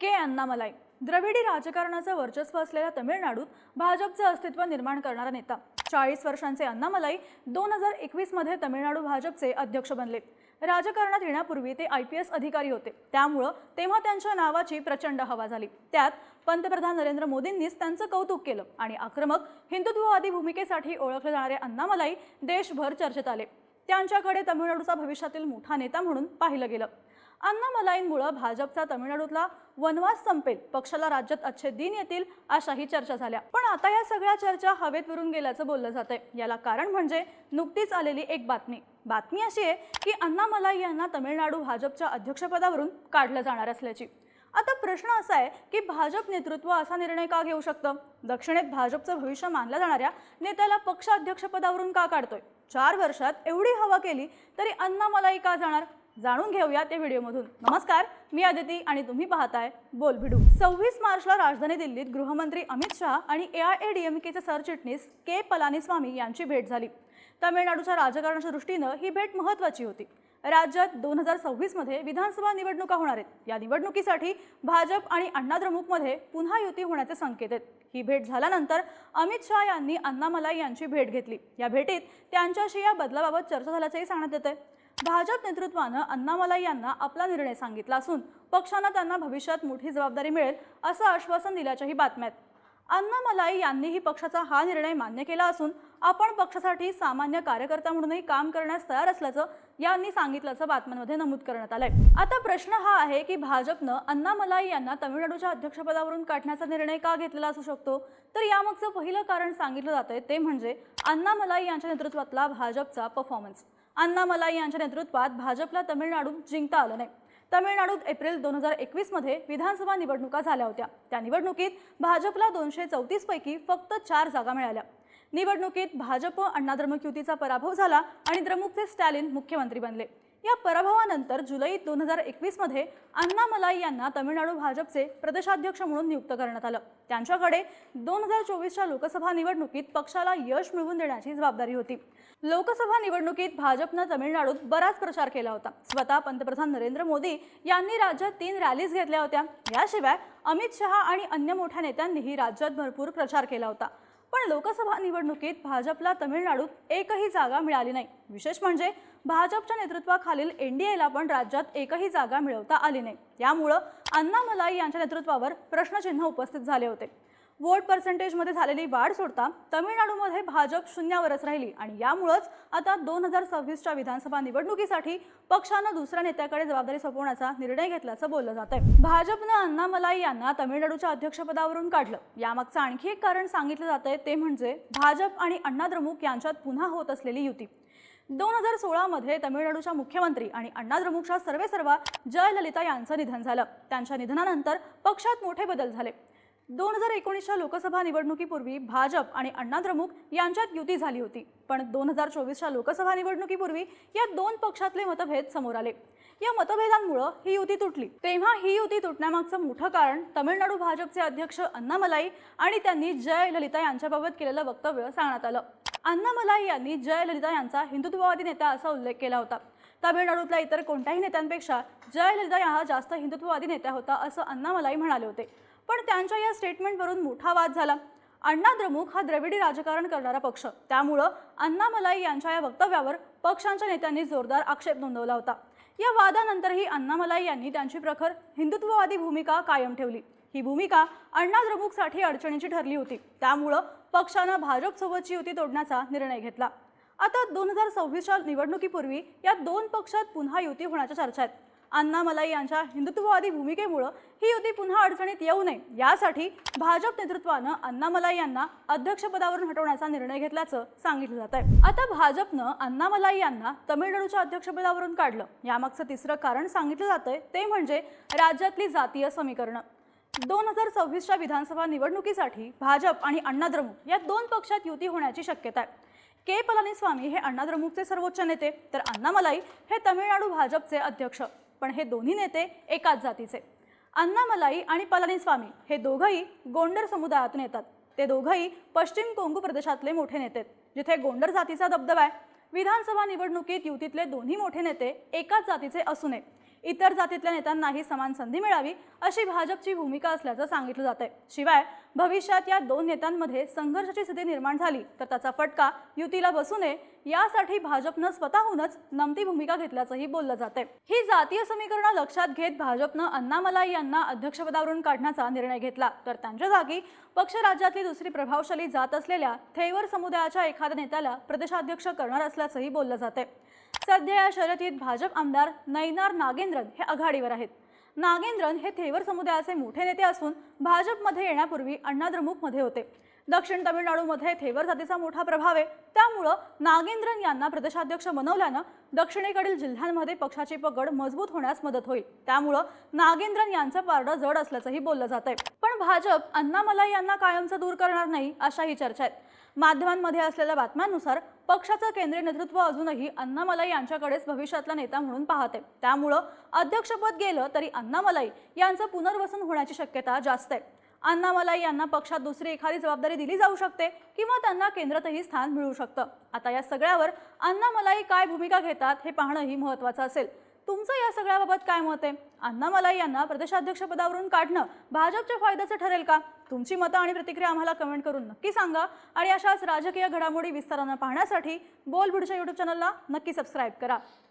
के अण्णामलाई. द्रविडी राजकारणाचं वर्चस्व असलेल्या तमिळनाडूत भाजपचं अस्तित्व निर्माण करणारा नेता. चाळीस वर्षांचे अण्णामलाई दोन हजार एकवीसमध्ये तमिळनाडू भाजपचे अध्यक्ष बनले. राजकारणात येण्यापूर्वी ते आय पी एस अधिकारी होते. त्यामुळं तेव्हा त्यांच्या नावाची प्रचंड हवा झाली. त्यात पंतप्रधान नरेंद्र मोदींनीच त्यांचं कौतुक केलं आणि आक्रमक हिंदुत्ववादी भूमिकेसाठी ओळखले जाणारे अण्णामलाई देशभर चर्चेत आले. त्यांच्याकडे तमिळनाडूचा भविष्यातील मोठा नेता म्हणून पाहिलं गेलं. अण्णामलाईंमुळं भाजपचा तमिळनाडूतला वनवास संपेल. पक्षाला राज्यात अच्छे दिन येतील अशाही चर्चा झाल्या. पण आता या सगळ्या चर्चा हवेत विरून गेल्याचं बोललं जात आहे याला कारण म्हणजे नुकतीच आलेली एक बातमी. बातमी अशी आहे की अण्णामलाई यांना तमिळनाडू भाजपच्या अध्यक्षपदावरून काढलं जाणार असल्याची. आता प्रश्न असा आहे की भाजप नेतृत्व असा निर्णय का घेऊ शकतं? दक्षिणेत भाजपचं भविष्य मानल्या जाणाऱ्या नेत्याला पक्षाध्यक्षपदावरून का काढतोय? चार वर्षात एवढी हवा केली तरी अण्णामलाई का जाणार? जाणून घेऊया या व्हिडिओमधून. नमस्कार मी आदिती आणि तुम्ही पाहताय बोल भिडू. सव्वीस मार्चला राजधानी दिल्लीत गृहमंत्री अमित शहा आणि A I A D M केचे सरचिटणीस के पलानीस्वामी यांची भेट झाली. तामिळनाडूच्या राजकारणाच्या दृष्टीनं ही भेट महत्त्वाची होती. राज्यात दोन हजार सव्वीसमध्ये विधानसभा निवडणुका होणार आहेत. या निवडणुकीसाठी भाजप आणि अण्णाद्रमुकमध्ये पुन्हा युती होण्याचे संकेत आहेत. ही भेट झाल्यानंतर अमित शहा यांनी अण्णामलाई यांची भेट घेतली. या भेटीत त्यांच्याशी या बदलाबाबत चर्चा झाल्याचंही सांगण्यात येत आहे भाजप नेतृत्वानं अण्णामलाई यांना आपला निर्णय सांगितला असून पक्षानं त्यांना भविष्यात मोठी जबाबदारी मिळेल असं आश्वासन दिल्याच्याही बातम्या आहेत अण्णामलाई यांनीही पक्षाचा हा निर्णय मान्य केला असून आपण पक्षासाठी सामान्य कार्यकर्ता म्हणूनही काम करण्यास तयार असल्याचं यांनी सांगितल्याचं बातम्यांमध्ये नमूद करण्यात आलंय. आता प्रश्न हा आहे की भाजपनं अण्णामलाई यांना तमिळनाडूच्या अध्यक्षपदावरून काढण्याचा निर्णय का घेतलेला असू शकतो? तर यामागचं पहिलं कारण सांगितलं जात आहे ते म्हणजे अण्णामलाई यांच्या नेतृत्वातला भाजपचा परफॉर्मन्स अण्णामलाई यांच्या नेतृत्वात भाजपला तमिळनाडू जिंकता आलं नाही. तमिळनाडूत एप्रिल दोन हजार एकवीसमध्ये विधानसभा निवडणुका झाल्या होत्या. त्या निवडणुकीत भाजपला दोनशे चौतीस पैकी फक्त चार जागा मिळाल्या. निवडणुकीत भाजप अण्णा द्रमुक युतीचा पराभव झाला आणि द्रमुकचे स्टॅलिन मुख्यमंत्री बनले. या पराभवानंतर जुलै दोन हजार एकवीसमध्ये अण्णामलाई यांना तमिळनाडू भाजपचे प्रदेशाध्यक्ष म्हणून नियुक्त करण्यात आलं. त्यांच्याकडे दोन हजार चोवीसच्या लोकसभा निवडणुकीत पक्षाला यश मिळवून देण्याची जबाबदारी होती. लोकसभा निवडणुकीत भाजपनं तमिळनाडूत बराच प्रचार केला होता. स्वतः पंतप्रधान नरेंद्र मोदी यांनी राज्यात तीन रॅलीज घेतल्या होत्या. याशिवाय अमित शहा आणि अन्य मोठ्या नेत्यांनीही राज्यात भरपूर प्रचार केला होता. पण लोकसभा निवडणुकीत भाजपला तमिळनाडूत एकही जागा मिळाली नाही. विशेष म्हणजे भाजपच्या नेतृत्वाखालील एनडीएला पण राज्यात एकही जागा मिळवता आली नाही. यामुळं अण्णा मलाई यांच्या नेतृत्वावर प्रश्नचिन्ह उपस्थित झाले होते. वोट पर्सेंटेजमध्ये झालेली वाढ सोडता तमिळनाडूमध्ये भाजप शून्यावरच राहिली. आणि यामुळंच आता दोन हजार सव्वीसच्या विधानसभा निवडणुकीसाठी पक्षानं दुसऱ्या नेत्याकडे जबाबदारी सोपवण्याचा निर्णय घेतल्याचं बोललं जात आहे भाजपनं अण्णामलाई यांना तमिळनाडूच्या अध्यक्षपदावरून काढलं. यामागचं आणखी एक कारण सांगितलं जात आहे ते म्हणजे भाजप आणि अण्णाद्रमुक यांच्यात पुन्हा होत असलेली युती. दोन हजार सोळामध्ये तमिळनाडूच्या मुख्यमंत्री आणि अण्णाद्रमुकच्या सर्वेसर्वा जयललिता यांचं निधन झालं. त्यांच्या निधनानंतर पक्षात मोठे बदल झाले. दोन हजार एकोणीसच्या लोकसभा निवडणुकीपूर्वी भाजप आणि अण्णाद्रमुक यांच्यात युती झाली होती. पण दोन हजार चोवीसच्या लोकसभा निवडणुकीपूर्वी या दोन पक्षातले मतभेद समोर आले. या मतभेदांमुळं ही युती तुटली. तेव्हा ही युती तुटण्यामागचं मोठं कारण तमिळनाडू भाजपचे अध्यक्ष अण्णामलाई आणि त्यांनी जयललिता यांच्याबाबत केलेलं वक्तव्य सांगण्यात आलं. अण्णामलाई यांनी जयललिता यांचा हिंदुत्ववादी नेता असा उल्लेख केला होता. तामिळनाडूतल्या इतर कोणत्याही नेत्यांपेक्षा जयललिता या जास्त हिंदुत्ववादी नेत्या होता असं अण्णामलाई म्हणाले होते. पण त्यांच्या या स्टेटमेंटवरून मोठा वाद झाला. अण्णा द्रमुक हा द्रविडी राजकारण करणारा पक्ष. त्यामुळं अण्णामलाई यांच्या या वक्तव्यावर पक्षांच्या नेत्यांनी जोरदार आक्षेप नोंदवला होता. या वादानंतरही अण्णामलाई यांनी त्यांची प्रखर हिंदुत्ववादी भूमिका कायम ठेवली. ही भूमिका अण्णा द्रमुकसाठी अडचणीची ठरली होती. त्यामुळं पक्षानं भाजपसोबतची युती तोडण्याचा निर्णय घेतला. आता दोन हजार सव्वीसच्या निवडणुकीपूर्वी या दोन पक्षात पुन्हा युती होण्याच्या चर्चा आहेत. अण्णामलाई यांच्या हिंदुत्ववादी भूमिकेमुळं ही युती पुन्हा अडचणीत येऊ नये. यासाठी भाजप नेतृत्वानं अण्णामलाई यांना अध्यक्षपदावरून हटवण्याचा निर्णय घेतल्याचं सांगितलं जात आहे आता भाजपनं अण्णामलाई यांना तमिळनाडूच्या अध्यक्षपदावरून काढलं. यामागचं तिसरं कारण सांगितलं जातंय ते म्हणजे राज्यातली जातीय समीकरणं. दोन हजार सव्वीसच्या विधानसभा निवडणुकीसाठी भाजप आणि अण्णाद्रमुक या दोन पक्षात युती होण्याची शक्यता आहे. के. पलानीस्वामी हे अण्णाद्रमुकचे सर्वोच्च नेते तर अण्णामलाई हे तमिळनाडू भाजपचे अध्यक्ष. पण हे दोन्ही नेते एकाच जातीचे. अन्नामलाई आणि पलानीस्वामी हे दोघंही गोंडर समुदायातून येतात. ते दोघंही पश्चिम कोंगू प्रदेशातले मोठे नेते आहेत, जिथे गोंडर जातीचा दबदबा आहे. विधानसभा निवडणुकीत युतीतले दोन्ही मोठे नेते एकाच जातीचे असू नये इतर जातीतल्या नेत्यांनाही समान संधी मिळावी अशी भाजपची भूमिका असल्याचं सांगितलं जात आहे शिवाय भविष्यात या दोन नेत्यांमध्ये संघर्षाची स्थिती निर्माण झाली तर त्याचा फटका युतीला बसू नये यासाठी भाजपनं स्वतःहूनच नमती भूमिका घेतल्याचंही बोललं जात आहे ही जातीय समीकरणं लक्षात घेत भाजपनं अण्णामलाई यांना अध्यक्षपदावरून काढण्याचा निर्णय घेतला. तर त्यांच्या जागी पक्ष राज्यातली दुसरी प्रभावशाली जात असलेल्या थेवर समुदायाच्या एखाद्या नेत्याला प्रदेशाध्यक्ष करणार असल्याचंही बोललं जाते सध्या या शर्यतीत भाजप आमदार नैनार नागेंद्रन हे आघाडीवर आहेत. नागेंद्रन हे थेवर समुदायाचे मोठे नेते असून भाजपमध्ये येण्यापूर्वी अण्णाद्रमुकमध्ये होते. दक्षिण तामिळनाडूमध्ये थेवर जातीचा मोठा प्रभाव आहे. त्यामुळं नागेंद्रन यांना प्रदेशाध्यक्ष बनवल्यानं दक्षिणेकडील जिल्ह्यांमध्ये पक्षाची पकड मजबूत होण्यास मदत होईल. त्यामुळं नागेंद्रन यांचं पारडं जड असल्याचंही बोललं जात आहे पण भाजप अण्णामलाई यांना कायमचं दूर करणार नाही अशाही चर्चा आहेत. माध्यमांमध्ये असलेल्या बातम्यांनुसार पक्षाचं केंद्रीय नेतृत्व अजूनही अण्णामलाई यांच्याकडेच भविष्यातला नेता म्हणून पाहते. त्यामुळं अध्यक्षपद गेलं तरी अण्णामलाई यांचं पुनर्वसन होण्याची शक्यता जास्त आहे. अण्णामलाई यांना पक्षात दुसरी एखादी जबाबदारी दिली जाऊ शकते किंवा त्यांना केंद्रातही स्थान मिळू शकतं. आता या सगळ्यावर अण्णामलाई काय भूमिका घेतात हे पाहणंही महत्त्वाचं असेल. तुमचं या सगळ्याबाबत काय मत आहे? अण्णामलाई यांना प्रदेशाध्यक्षपदावरून काढणं भाजपच्या फायद्याचं ठरेल का? तुमची मतं आणि प्रतिक्रिया आम्हाला कमेंट करून नक्की सांगा. आणि अशाच राजकीय घडामोडी विस्तारानं पाहण्यासाठी बोल बुडच्या यूट्यूब चॅनलला नक्की सबस्क्राईब करा.